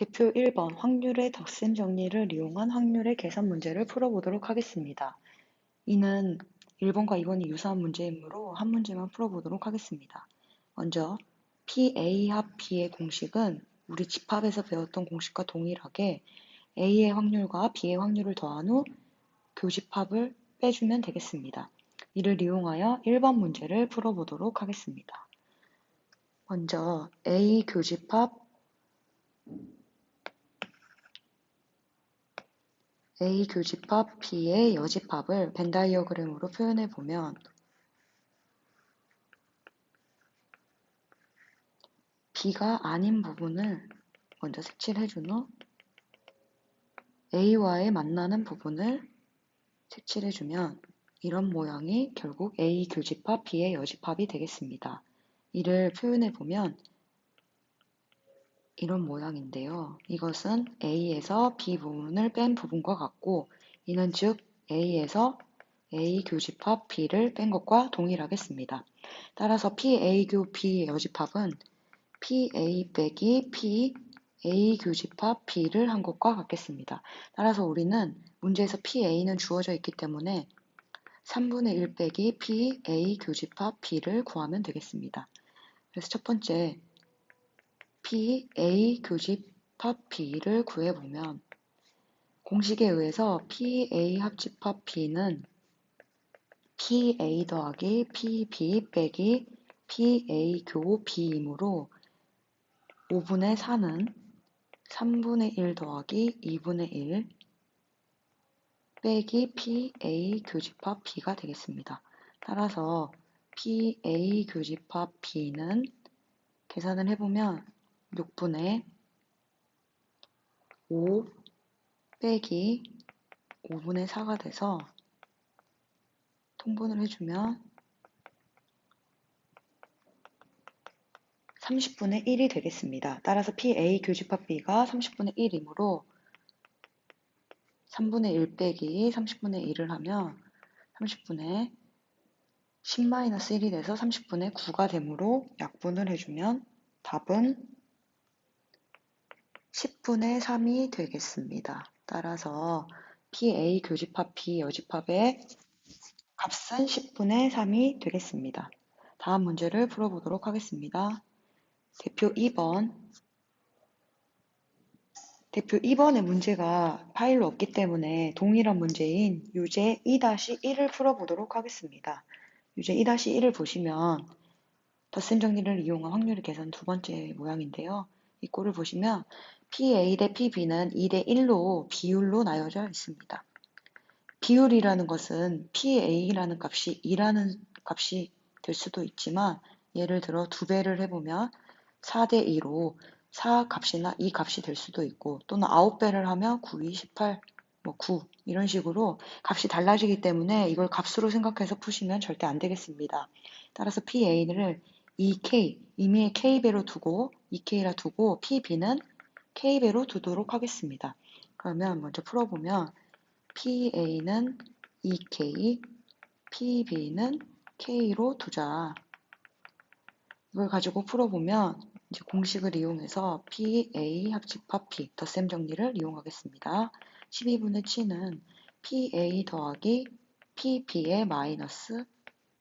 대표 1번 확률의 덧셈 정리를 이용한 확률의 계산 문제를 풀어보도록 하겠습니다. 이는 1번과 2번이 유사한 문제이므로 한 문제만 풀어보도록 하겠습니다. 먼저 PA 합 B의 공식은 우리 집합에서 배웠던 공식과 동일하게 A의 확률과 B의 확률을 더한 후 교집합을 빼주면 되겠습니다. 이를 이용하여 1번 문제를 풀어보도록 하겠습니다. 먼저 A 교집합 A 교집합 B의 여집합을 벤 다이어그램으로 표현해 보면 B가 아닌 부분을 먼저 색칠해 준 후 A와의 만나는 부분을 색칠해 주면 이런 모양이 결국 A 교집합 B의 여집합이 되겠습니다. 이를 표현해 보면 이런 모양인데요. 이것은 A에서 B 부분을 뺀 부분과 같고 이는 즉 A에서 A 교집합 B를 뺀 것과 동일하겠습니다. 따라서 PA 교 B 여집합은 PA 빼기 P A 교집합 B를 한 것과 같겠습니다. 따라서 우리는 문제에서 PA는 주어져 있기 때문에 3분의 1 빼기 PA 교집합 B를 구하면 되겠습니다. 그래서 첫 번째 P, A 교집합 B를 구해보면 공식에 의해서 PA 합집합 B는 PA 더하기 PB 빼기 PA 교 B이므로 5분의 4는 3분의 1 더하기 2분의 1 빼기 PA 교집합 B가 되겠습니다. 따라서 PA 교집합 B는 계산을 해보면 6분의 5 빼기 5분의 4가 돼서 통분을 해주면 30분의 1이 되겠습니다. 따라서 PA 교집합 B가 30분의 1이므로 3분의 1 빼기 30분의 1을 하면 30분의 10-1이 돼서 30분의 9가 되므로 약분을 해주면 답은 10분의 3이 되겠습니다. 따라서 PA 교집합 B 여집합의 값은 10분의 3이 되겠습니다. 다음 문제를 풀어보도록 하겠습니다. 대표 2번 대표 2번의 문제가 파일로 없기 때문에 동일한 문제인 유제 2-1을 풀어보도록 하겠습니다. 유제 2-1을 보시면 덧셈 정리를 이용한 확률의 계산 두 번째 모양인데요. 이 꼴을 보시면 PA 대 PB는 2대 1로 비율로 나뉘어져 있습니다. 비율이라는 것은 PA라는 값이 2라는 값이 될 수도 있지만 예를 들어 두 배를 해보면 4대 2로 4 값이나 2 값이 될 수도 있고 또는 9배를 하면 9, 2, 18, 뭐 9 이런 식으로 값이 달라지기 때문에 이걸 값으로 생각해서 푸시면 절대 안 되겠습니다. 따라서 PA를 2K, 이미의 K배로 두고 2K라 두고 PB는 K배로 두도록 하겠습니다. 그러면 먼저 풀어보면 PA는 2K, PB는 K로 두자. 이걸 가지고 풀어보면 이제 공식을 이용해서 PA 합집합 P, 덧셈 정리를 이용하겠습니다. 12분의 7은 PA 더하기 PB의 마이너스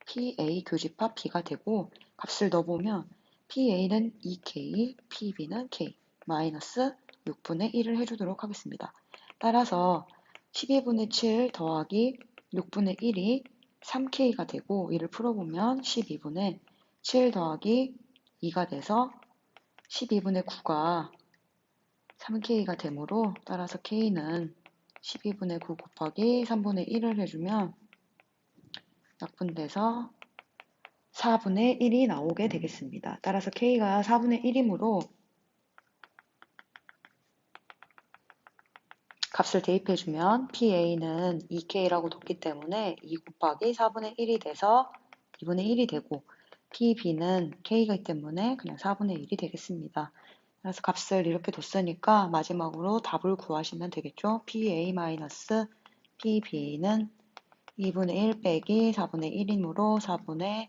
PA 교집합 B가 되고 값을 넣어보면 PA는 2K, PB는 K, 마이너스 6분의 1을 해주도록 하겠습니다. 따라서 12분의 7 더하기 6분의 1이 3K가 되고 이를 풀어보면 12분의 7 더하기 2가 돼서 12분의 9가 3K가 되므로 따라서 K는 12분의 9 곱하기 3분의 1을 해주면 약분돼서 4분의 1이 나오게 되겠습니다. 따라서 K가 4분의 1이므로 값을 대입해주면 PA는 2K라고 뒀기 때문에 2 곱하기 4분의 1이 돼서 2분의 1이 되고 PB는 K가 있기 때문에 그냥 4분의 1이 되겠습니다. 그래서 값을 이렇게 뒀으니까 마지막으로 답을 구하시면 되겠죠. PA-PB는 2분의 1 빼기 4분의 1이므로 4분의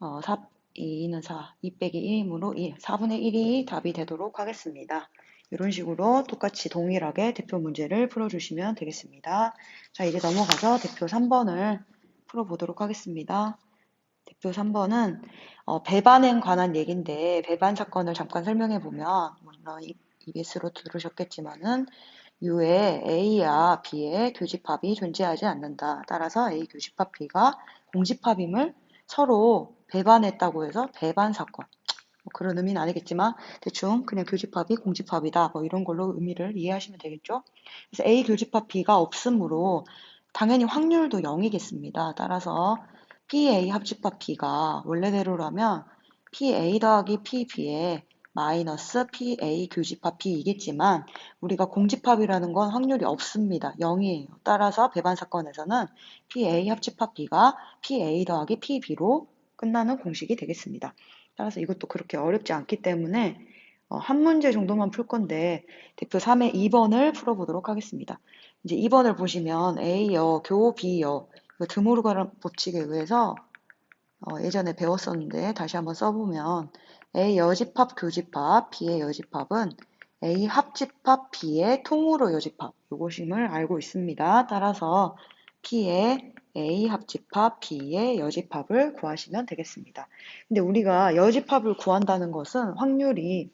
어, 4, 2는 4, 2 빼기 1이므로 1, 4분의 1이 답이 되도록 하겠습니다. 이런 식으로 똑같이 동일하게 대표 문제를 풀어주시면 되겠습니다. 자, 이제 넘어가서 대표 3번을 풀어보도록 하겠습니다. 대표 3번은 어, 배반에 관한 얘기인데 배반 사건을 잠깐 설명해 보면 물론 EBS로 들으셨겠지만은 U에 A와 B의 교집합이 존재하지 않는다. 따라서 A 교집합 B가 공집합임을 서로 배반했다고 해서 배반 사건. 뭐 그런 의미는 아니겠지만 대충 그냥 교집합이 공집합이다. 뭐 이런 걸로 의미를 이해하시면 되겠죠. 그래서 A 교집합 B가 없으므로 당연히 확률도 0이겠습니다. 따라서 PA 합집합 B가 원래대로라면 PA 더하기 PB에 마이너스 PA 교집합 B이겠지만 우리가 공집합이라는 건 확률이 없습니다. 0이에요. 따라서 배반 사건에서는 PA 합집합 B가 PA 더하기 PB로 끝나는 공식이 되겠습니다. 따라서 이것도 그렇게 어렵지 않기 때문에 어, 한 문제 정도만 풀 건데 대표 3의 2번을 풀어보도록 하겠습니다. 이제 2번을 보시면 A여, 교 B여 드모르간 법칙에 의해서 어, 예전에 배웠었는데 다시 한번 써보면 A 여집합 교집합 B의 여집합은 A 합집합 B의 통으로 여집합 이것임을 알고 있습니다. 따라서 P의 A 합집합 B의 여집합을 구하시면 되겠습니다. 근데 우리가 여집합을 구한다는 것은 확률이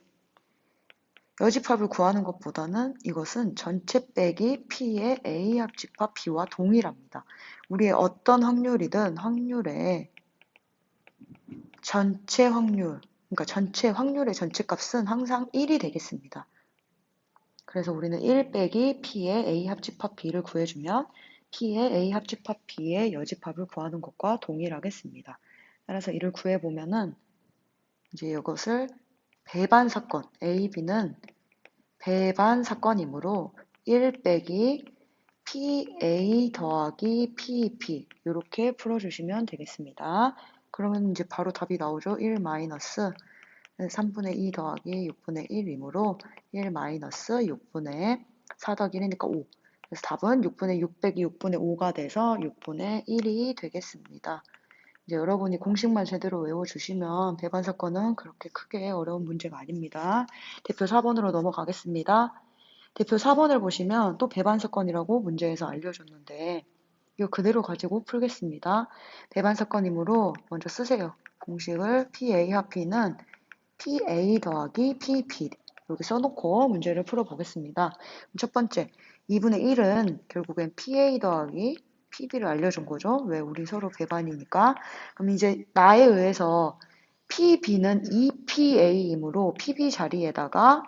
여집합을 구하는 것보다는 이것은 전체 빼기 P의 A 합집합 B와 동일합니다. 우리의 어떤 확률이든 확률의 전체 확률 그러니까 전체 확률의 전체 값은 항상 1이 되겠습니다. 그래서 우리는 1 빼기 P의 A 합집합 B를 구해주면 P의 A 합집합 B의 여집합을 구하는 것과 동일하겠습니다. 따라서 이를 구해보면은 이제 이것을 배반 사건, A, B는 배반 사건이므로 1 빼기 PA 더하기 PP 이렇게 풀어주시면 되겠습니다. 그러면 이제 바로 답이 나오죠. 1 마이너스 3분의 2 더하기 6분의 1이므로 1 마이너스 6분의 4 더하기 1이니까 5. 그래서 답은 6분의 6 빼기 6분의 5가 돼서 6분의 1이 되겠습니다. 이제 여러분이 공식만 제대로 외워주시면 배반 사건은 그렇게 크게 어려운 문제가 아닙니다. 대표 4번으로 넘어가겠습니다. 대표 4번을 보시면 또 배반 사건이라고 문제에서 알려줬는데 이거 그대로 가지고 풀겠습니다. 배반 사건이므로 먼저 쓰세요. 공식을 PA 합P는 PA 더하기 PP 이렇게 써놓고 문제를 풀어보겠습니다. 첫 번째, 2분의 1은 결국엔 PA 더하기 PB를 알려준 거죠. 왜 우리 서로 배반이니까. 그럼 이제 나에 의해서 PB는 EPA이므로 PB 자리에다가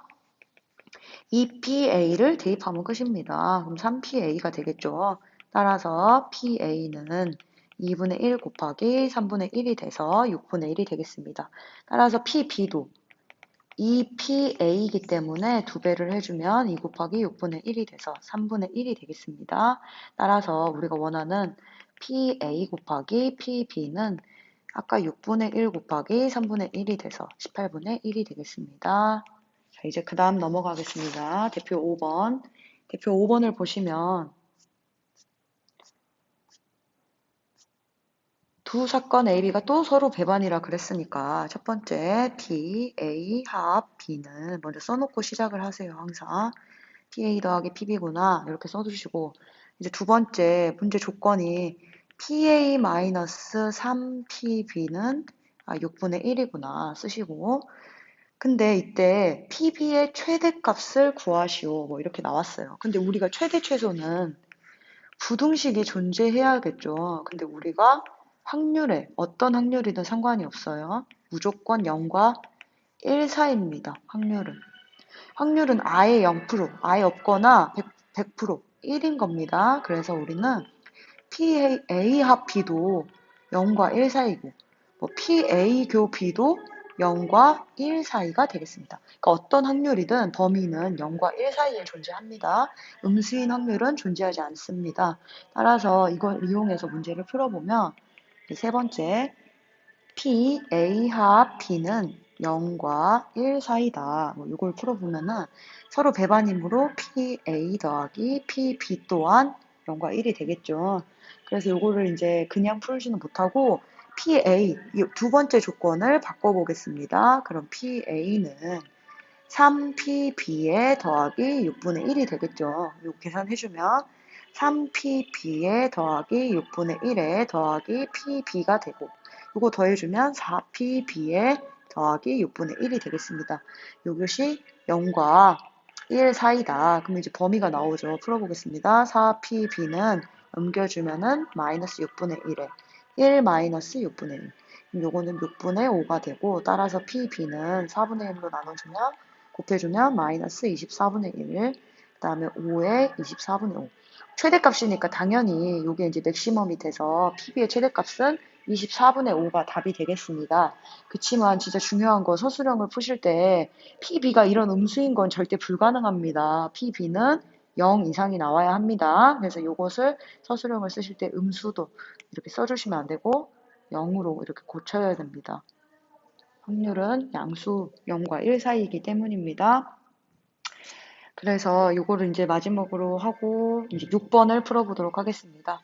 EPA를 대입하면 끝입니다. 그럼 3PA가 되겠죠. 따라서 PA는 2분의 1 곱하기 3분의 1이 돼서 6분의 1이 되겠습니다. 따라서 PB도 2PA이기 때문에 두 배를 해주면 2 곱하기 6분의 1이 돼서 3분의 1이 되겠습니다. 따라서 우리가 원하는 PA 곱하기 PB는 아까 6분의 1 곱하기 3분의 1이 돼서 18분의 1이 되겠습니다. 자, 이제 그 다음 넘어가겠습니다. 대표 5번. 대표 5번을 보시면 두 사건 A, B가 또 서로 배반이라 그랬으니까 첫 번째 P, A 합 B는 먼저 써놓고 시작을 하세요. 항상 PA 더하기 PB구나 이렇게 써두시고 이제 두 번째 문제 조건이 PA 마이너스 3PB는 아, 6분의 1이구나 쓰시고 근데 이때 PB의 최대값을 구하시오 뭐 이렇게 나왔어요. 근데 우리가 최대 최소는 부등식이 존재해야겠죠. 근데 우리가 확률에 어떤 확률이든 상관이 없어요. 무조건 0과 1 사이입니다. 확률은. 확률은 아예 0%, 아예 없거나 100%, 100% 1인 겁니다. 그래서 우리는 PA 합 B도 0과 1 사이고 뭐 PA 교 B도 0과 1 사이가 되겠습니다. 그러니까 어떤 확률이든 범위는 0과 1 사이에 존재합니다. 음수인 확률은 존재하지 않습니다. 따라서 이걸 이용해서 문제를 풀어보면 세 번째, P, A 합 B는 0과 1 사이다. 뭐 이걸 풀어보면은 서로 배반이므로 P, A 더하기 P, B 또한 0과 1이 되겠죠. 그래서 이거를 이제 그냥 풀지는 못하고 PA, 이두 번째 조건을 바꿔보겠습니다. 그럼 PA는 3PB에 더하기 6분의 1이 되겠죠. 이거 계산해주면 3PB에 더하기 6분의 1에 더하기 PB가 되고 이거 더해주면 4PB에 더하기 6분의 1이 되겠습니다. 이것이 0과 1 사이다. 그럼 이제 범위가 나오죠. 풀어보겠습니다. 4PB는 옮겨주면은 마이너스 6분의 1에 1 마이너스 6분의 1. 그럼 요거는 6분의 5가 되고 따라서 PB는 4분의 1로 나눠주면 곱해주면 마이너스 24분의 1. 그 다음에 5에 24분의 5. 최대값이니까 당연히 이게 이제 맥시멈이 돼서 PB의 최대값은 24분의 5가 답이 되겠습니다. 그치만 진짜 중요한 거 서술형을 푸실 때 PB가 이런 음수인 건 절대 불가능합니다. PB는 0 이상이 나와야 합니다. 그래서 이것을 서술형을 쓰실 때 음수도 이렇게 써주시면 안 되고 0으로 이렇게 고쳐야 됩니다. 확률은 양수 0과 1 사이이기 때문입니다. 그래서 이거를 이제 마지막으로 하고 이제 6번을 풀어보도록 하겠습니다.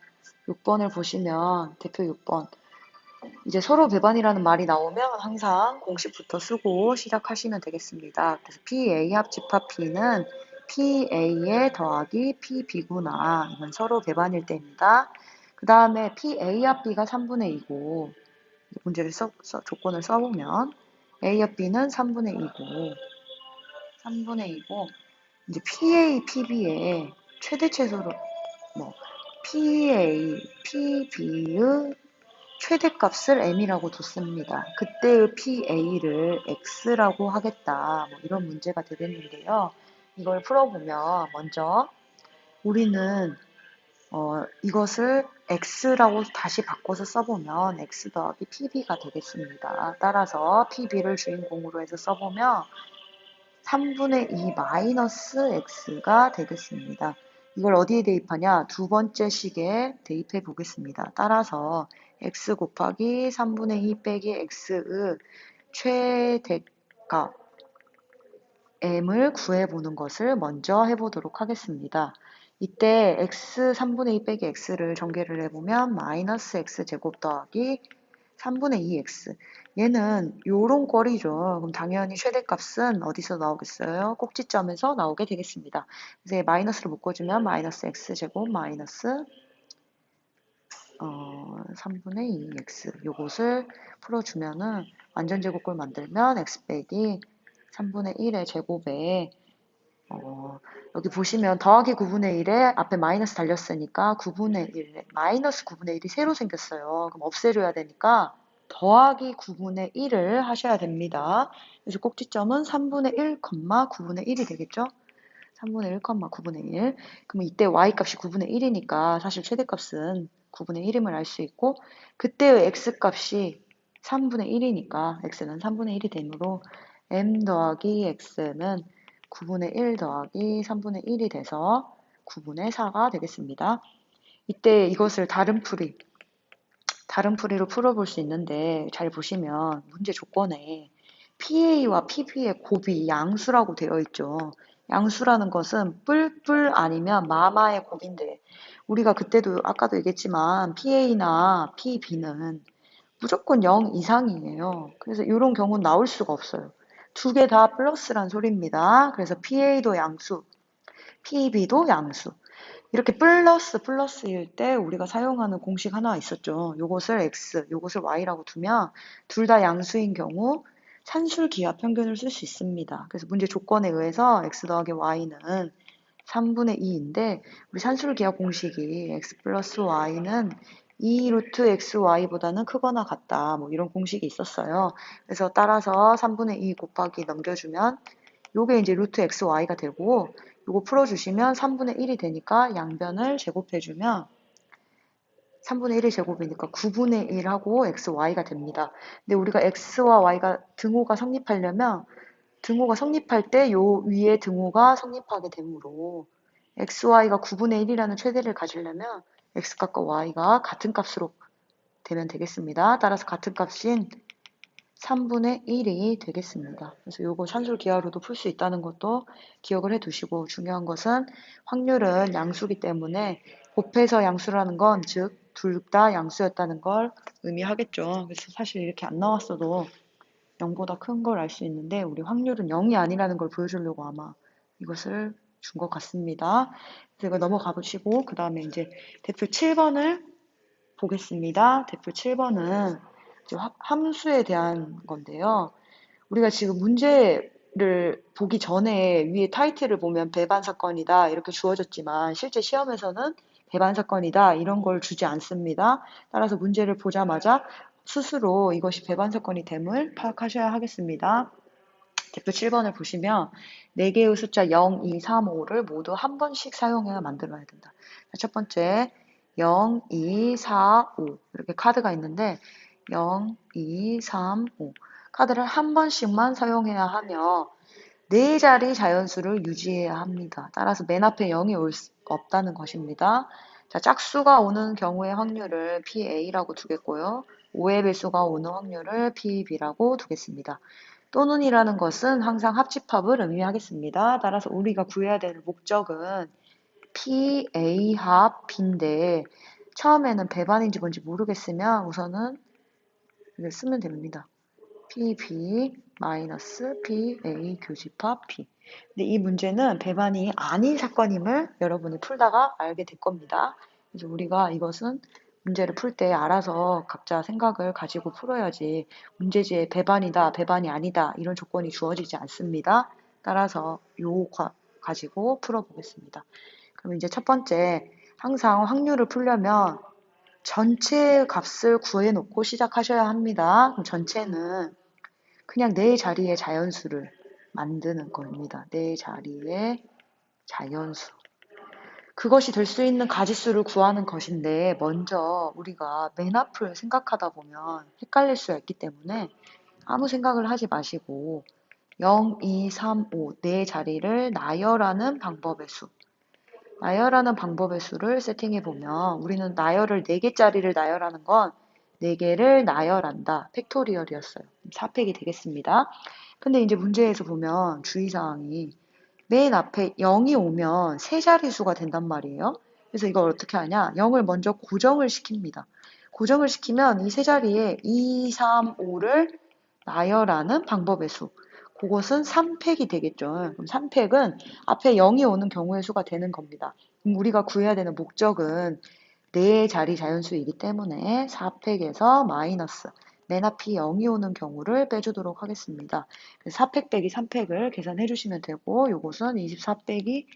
6번을 보시면 대표 6번 이제 서로 배반이라는 말이 나오면 항상 공식부터 쓰고 시작하시면 되겠습니다. 그래서 PA 합집합 P는 PA에 더하기 PB구나. 이건 서로 배반일 때입니다. 그 다음에 PA 합 B가 3분의 2고 문제를 써, 써, 조건을 써보면 A 합 B는 3분의 2고 3분의 2고 이제 PA, PB의 최대 최소로 뭐 PA, PB의 최대값을 m이라고 뒀습니다. 그때의 PA를 x라고 하겠다. 뭐 이런 문제가 되겠는데요. 이걸 풀어보면 먼저 우리는 어, 이것을 x라고 다시 바꿔서 써보면 x 더하기 pb가 되겠습니다. 따라서 pb를 주인공으로 해서 써보면 3분의 2 마이너스 x가 되겠습니다. 이걸 어디에 대입하냐? 두 번째 식에 대입해 보겠습니다. 따라서 x 곱하기 3분의 2 빼기 x의 최대값 m을 구해보는 것을 먼저 해보도록 하겠습니다. 이때 x 3분의 2 빼기 x를 전개를 해보면 마이너스 x 제곱 더하기 3분의 2x 얘는 요런 꼴이죠. 그럼 당연히 최대값은 어디서 나오겠어요? 꼭지점에서 나오게 되겠습니다. 그래서 마이너스를 묶어주면 마이너스 x제곱 마이너스 어, 3분의 2x 요것을 풀어주면은 완전 제곱꼴 만들면 x 빼기 3분의 1의 제곱에 어, 여기 보시면 더하기 9분의 1에 앞에 마이너스 달렸으니까 9분의 1에 마이너스 9분의 1이 새로 생겼어요. 그럼 없애줘야 되니까 더하기 9분의 1을 하셔야 됩니다. 그래서 꼭지점은 3분의 1, 9분의 1이 되겠죠? 3분의 1, 9분의 1. 그러면 이때 y값이 9분의 1이니까 사실 최대값은 9분의 1임을 알 수 있고 그때의 x값이 3분의 1이니까 x는 3분의 1이 되므로 m 더하기 x는 9분의 1 더하기 3분의 1이 돼서 9분의 4가 되겠습니다. 이때 이것을 다른 풀이, 다른 풀이로 풀어볼 수 있는데 잘 보시면 문제 조건에 PA와 PB의 곱이 양수라고 되어 있죠. 양수라는 것은 뿔뿔 아니면 마마의 곱인데 우리가 그때도 아까도 얘기했지만 PA나 PB는 무조건 0 이상이에요. 그래서 이런 경우는 나올 수가 없어요. 두 개 다 플러스란 소리입니다. 그래서 PA도 양수, PB도 양수. 이렇게 플러스 플러스일 때 우리가 사용하는 공식 하나 있었죠. 요것을 x, 요것을 y라고 두면 둘 다 양수인 경우 산술 기하 평균을 쓸 수 있습니다. 그래서 문제 조건에 의해서 x 더하기 y는 3분의 2인데 우리 산술 기하 공식이 x 플러스 y는 2 루트 xy보다는 크거나 같다. 뭐 이런 공식이 있었어요. 그래서 따라서 3분의 2 곱하기 넘겨주면 요게 이제 루트 xy가 되고 요거 풀어주시면 3분의 1이 되니까 양변을 제곱해주면 3분의 1의 제곱이니까 9분의 1하고 xy가 됩니다. 근데 우리가 x와 y가 등호가 성립하려면 등호가 성립할 때 요 위에 등호가 성립하게 되므로 xy가 9분의 1이라는 최대를 가지려면 x값과 y가 같은 값으로 되면 되겠습니다. 따라서 같은 값인 3분의 1이 되겠습니다. 그래서 요거 산술 기하로도 풀 수 있다는 것도 기억을 해 두시고 중요한 것은 확률은 양수기 때문에 곱해서 양수라는 건 즉 둘 다 양수였다는 걸 의미하겠죠. 그래서 사실 이렇게 안 나왔어도 0보다 큰 걸 알 수 있는데 우리 확률은 0이 아니라는 걸 보여주려고 아마 이것을 준 것 같습니다. 그래서 이거 넘어가 보시고 그 다음에 이제 대표 7번을 보겠습니다. 대표 7번은 함수에 대한 건데요. 우리가 지금 문제를 보기 전에 위에 타이틀을 보면 배반 사건이다 이렇게 주어졌지만 실제 시험에서는 배반 사건이다 이런 걸 주지 않습니다. 따라서 문제를 보자마자 스스로 이것이 배반 사건이 됨을 파악하셔야 하겠습니다. 대표 7번을 보시면 4개의 숫자 0, 2, 3, 5를 모두 한 번씩 사용해야 만들어야 된다. 첫 번째 0, 2, 4, 5 이렇게 카드가 있는데 0, 2, 3, 5 카드를 한 번씩만 사용해야 하며 네 자리 자연수를 유지해야 합니다. 따라서 맨 앞에 0이 올 수 없다는 것입니다. 자, 짝수가 오는 경우의 확률을 PA라고 두겠고요. 5의 배수가 오는 확률을 PB라고 두겠습니다. 또는이라는 것은 항상 합집합을 의미하겠습니다. 따라서 우리가 구해야 되는 목적은 PA 합 B인데 처음에는 배반인지 뭔지 모르겠으면 우선은 이걸 쓰면 됩니다. PB 마이너스 PA 교집합 P. 근데 이 문제는 배반이 아닌 사건임을 여러분이 풀다가 알게 될 겁니다. 그래서 우리가 이것은 문제를 풀 때 알아서 각자 생각을 가지고 풀어야지 문제지에 배반이다, 배반이 아니다 이런 조건이 주어지지 않습니다. 따라서 요 가지고 풀어보겠습니다. 그럼 이제 첫 번째 항상 확률을 풀려면 전체 값을 구해놓고 시작하셔야 합니다. 그럼 전체는 그냥 네 자리의 자연수를 만드는 겁니다. 네 자리의 자연수. 그것이 될 수 있는 가지수를 구하는 것인데 먼저 우리가 맨 앞을 생각하다 보면 헷갈릴 수가 있기 때문에 아무 생각을 하지 마시고 0, 2, 3, 5, 네 자리를 나열하는 방법의 수. 나열하는 방법의 수를 세팅해 보면 우리는 나열을 4개짜리를 나열하는 건 4개를 나열한다. 팩토리얼이었어요. 4팩이 되겠습니다. 근데 이제 문제에서 보면 주의사항이 맨 앞에 0이 오면 세 자리수가 된단 말이에요. 그래서 이걸 어떻게 하냐? 0을 먼저 고정을 시킵니다. 고정을 시키면 이 세 자리에 2, 3, 5를 나열하는 방법의 수. 그것은 3팩이 되겠죠. 그럼 3팩은 앞에 0이 오는 경우의 수가 되는 겁니다. 우리가 구해야 되는 목적은 네 자리 자연수이기 때문에 4팩에서 마이너스 맨 앞이 0이 오는 경우를 빼주도록 하겠습니다. 4팩 빼기 3팩을 계산해 주시면 되고 이것은 24 빼기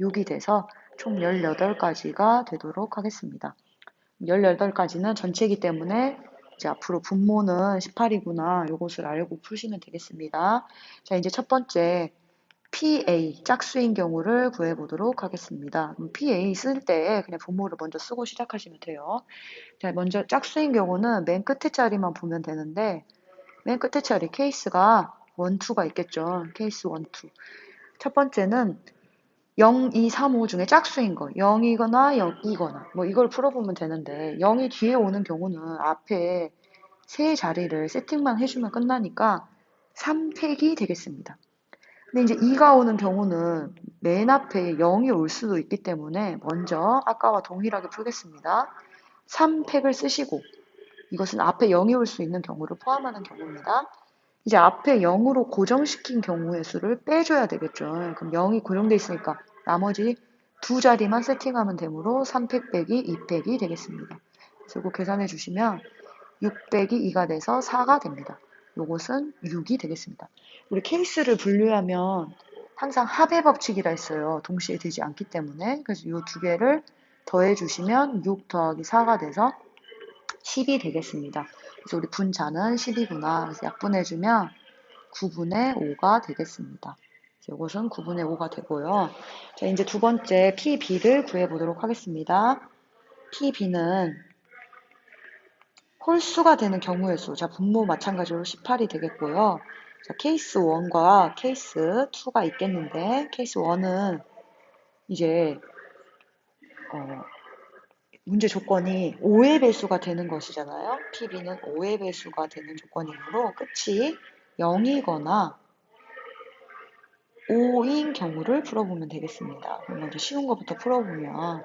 6이 돼서 총 18가지가 되도록 하겠습니다. 18가지는 전체이기 때문에 이제 앞으로 분모는 18이구나 이것을 알고 푸시면 되겠습니다. 자 이제 첫 번째 PA 짝수인 경우를 구해보도록 하겠습니다. PA 쓸 때 그냥 분모를 먼저 쓰고 시작하시면 돼요. 자, 먼저 짝수인 경우는 맨 끝에 자리만 보면 되는데 맨 끝에 자리 케이스가 1, 2가 있겠죠. 케이스 1, 2. 첫 번째는 0, 2, 3, 5 중에 짝수인 거 0이거나 0이거나 뭐 이걸 풀어보면 되는데 0이 뒤에 오는 경우는 앞에 세 자리를 세팅만 해주면 끝나니까 3팩이 되겠습니다. 근데 이제 2가 오는 경우는 맨 앞에 0이 올 수도 있기 때문에 먼저 아까와 동일하게 풀겠습니다. 3팩을 쓰시고 이것은 앞에 0이 올 수 있는 경우를 포함하는 경우입니다. 이제 앞에 0으로 고정시킨 경우의 수를 빼줘야 되겠죠. 그럼 0이 고정돼 있으니까 나머지 두 자리만 세팅하면 되므로 3팩 빼기 2팩이 되겠습니다. 그래서 이거 계산해 주시면 6 빼기 2가 돼서 4가 됩니다. 요것은 6이 되겠습니다. 우리 케이스를 분류하면 항상 합의 법칙이라 있어요. 동시에 되지 않기 때문에. 그래서 이 두 개를 더해 주시면 6 더하기 4가 돼서 10이 되겠습니다. 그래서 우리 분자는 10이구나. 그래서 약분해 주면 9분의 5가 되겠습니다. 이것은 9분의 5가 되고요. 자, 이제 두 번째 PB를 구해 보도록 하겠습니다. PB는 홀수가 되는 경우의 수. 자, 분모 마찬가지로 18이 되겠고요. 자, 케이스 1과 케이스 2가 있겠는데, 케이스 1은 이제, 어, 문제 조건이 5의 배수가 되는 것이잖아요. PB는 5의 배수가 되는 조건이므로 끝이 0이거나 5인 경우를 풀어보면 되겠습니다. 먼저 쉬운 것부터 풀어보면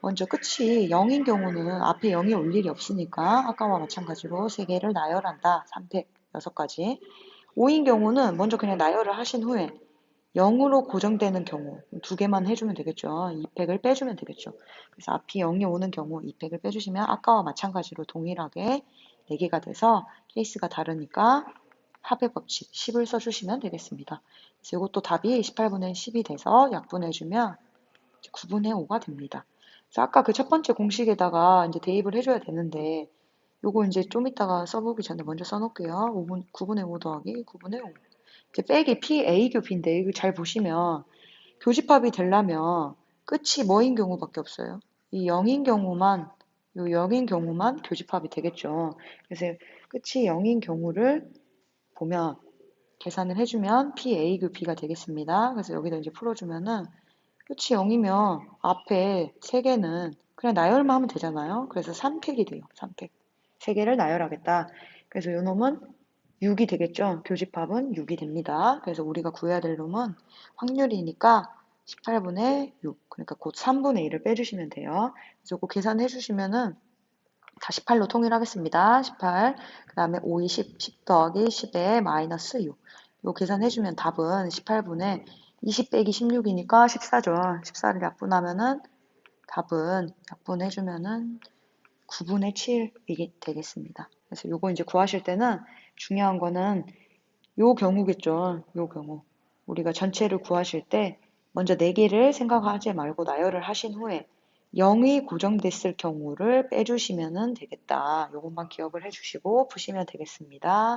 먼저 끝이 0인 경우는 앞에 0이 올 일이 없으니까 아까와 마찬가지로 3개를 나열한다. 3팩 6가지. 5인 경우는 먼저 그냥 나열을 하신 후에 0으로 고정되는 경우 두 개만 해주면 되겠죠. 2팩을 빼주면 되겠죠. 그래서 앞이 0이 오는 경우 2팩을 빼주시면 아까와 마찬가지로 동일하게 4개가 돼서 케이스가 다르니까 합의 법칙 10을 써주시면 되겠습니다. 그래서 이것도 답이 18분의 10이 돼서 약분해주면 9분의 5가 됩니다. 그래서 아까 그 첫 번째 공식에다가 이제 대입을 해줘야 되는데 요거 이제 좀 이따가 써보기 전에 먼저 써놓을게요. 5분, 9분의 5 더하기 9분의 5. 이제 빼기 P, A 교피인데 이거 잘 보시면 교집합이 되려면 끝이 뭐인 경우밖에 없어요. 이 0인 경우만 요 0인 경우만 교집합이 되겠죠. 그래서 끝이 0인 경우를 보면 계산을 해주면 P, A 교피가 되겠습니다. 그래서 여기다 이제 풀어주면은 끝이 0이면 앞에 3개는 그냥 나열만 하면 되잖아요. 그래서 3팩이 돼요. 3팩. 3개를 나열하겠다. 그래서 요 놈은 6이 되겠죠. 교집합은 6이 됩니다. 그래서 우리가 구해야 될 놈은 확률이니까 18분의 6. 그러니까 곧 3분의 1을 빼주시면 돼요. 그래서 이거 계산해 주시면은 다 18로 통일하겠습니다. 18. 그 다음에 5, 2, 10, 10 더하기 10에 마이너스 6. 이거 계산해 주면 답은 18분의 20 빼기 16이니까 14죠. 14를 약분하면은 답은 약분해 주면은 9분의 7이 되겠습니다. 그래서 요거 이제 구하실 때는 중요한 거는 요 경우겠죠. 요 경우. 우리가 전체를 구하실 때 먼저 4개를 생각하지 말고 나열을 하신 후에 0이 고정됐을 경우를 빼주시면 되겠다. 요것만 기억을 해주시고 푸시면 되겠습니다.